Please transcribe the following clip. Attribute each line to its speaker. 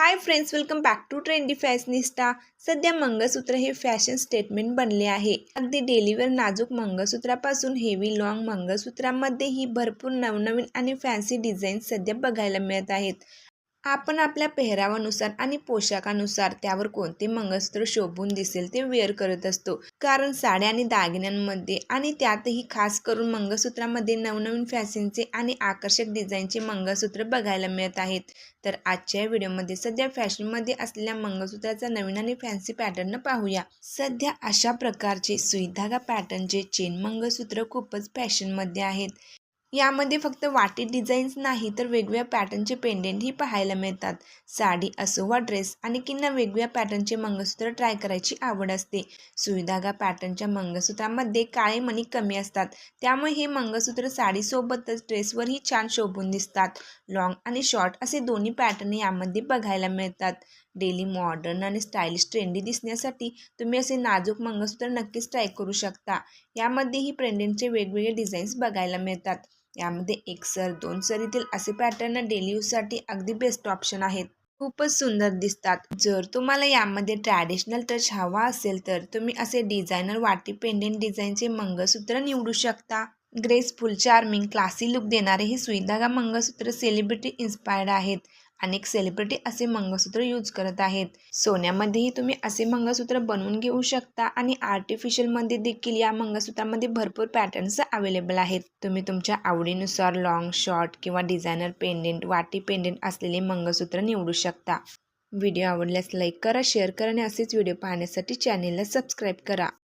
Speaker 1: Hi friends welcome back to trendy fashionista सध्या मंगळसूत्र हे fashion statement बनले आहे. अगदी डेलीवर नाजूक मंगळसूत्रापासून हेवी लॉंग मंगळसूत्रामध्येही भरपूर नवनवीन आणि फॅन्सी डिझाईन्स सध्या बघायला मिळत आहेत. आपण आपल्या पेहरावानुसार आणि पोशाखानुसार त्यावर कोणते मंगळसूत्र शोभून दिसेल ते वेअर करत असतो. कारण साड्या आणि दागिन्यांमध्ये आणि त्यातही खास करून मंगळसूत्रामध्ये नवनवीन फॅशनचे आणि आकर्षक डिझाईनचे मंगळसूत्र बघायला मिळत आहेत. तर आजच्या व्हिडिओमध्ये सध्या फॅशनमध्ये असलेल्या मंगळसूत्राचा नवीन आणि फॅन्सी पॅटर्न पाहूया. सध्या अशा प्रकारचे सुईधागा पॅटर्नचे चेन मंगळसूत्र खूपच फॅशनमध्ये आहेत. यामध्ये फक्त वाटी डिझाईन्स नाही तर वेगवेगळ्या पॅटर्नचे पेंडेंटही पाहायला मिळतात. साडी असो वा ड्रेस आणि वेगवेगळ्या पॅटर्नचे मंगळसूत्र ट्राय करायची आवड असते. सुईधागा पॅटर्नच्या मंगळसूत्रामध्ये काळे मणी कमी असतात. त्यामुळे हे मंगळसूत्र साडीसोबतच ड्रेसवरही छान शोभून दिसतात. लॉंग आणि शॉर्ट असे दोन्ही पॅटर्न यामध्ये बघायला मिळतात. डेली मॉडर्न आणि स्टायलिश ट्रेंडी दिसण्यासाठी तुम्ही असे नाजूक मंगळसूत्र नक्कीच ट्राय करू शकता. यामध्येही प्रेंडेंटचे वेगवेगळे डिझाईन्स बघायला मिळतात. यामध्ये एक सर दोन सरीतील असे पॅटर्न डेली यूजसाठी अगदी बेस्ट ऑप्शन आहेत. खूपच सुंदर दिसतात. जर तुम्हाला यामध्ये ट्रॅडिशनल टच हवा असेल तर तुम्ही असे डिझायनर वाटी पेंडेंट डिझाईनचे मंगळसूत्र निवडू शकता. ग्रेसफुल चार्मिंग क्लासी लुक देणारे हे सुईधागा मंगळसूत्र सेलिब्रिटी इन्स्पायर्ड आहेत. अनेक सेलिब्रिटी असे मंगळसूत्र यूज करत आहेत. सोन्यामध्येही तुम्ही असे मंगळसूत्र बनवून घेऊ शकता आणि आर्टिफिशियलमध्ये देखील या मंगळसूत्रामध्ये भरपूर पॅटर्न्स अवेलेबल आहेत. तुम्ही तुमच्या आवडीनुसार लॉंग शॉर्ट किंवा डिझायनर पेंडेंट वाटी पेंडेंट असलेले मंगळसूत्र निवडू शकता. व्हिडिओ आवडल्यास लाईक करा शेअर करा आणि असेच व्हिडिओ पाहण्यासाठी चॅनेलला सबस्क्राईब करा.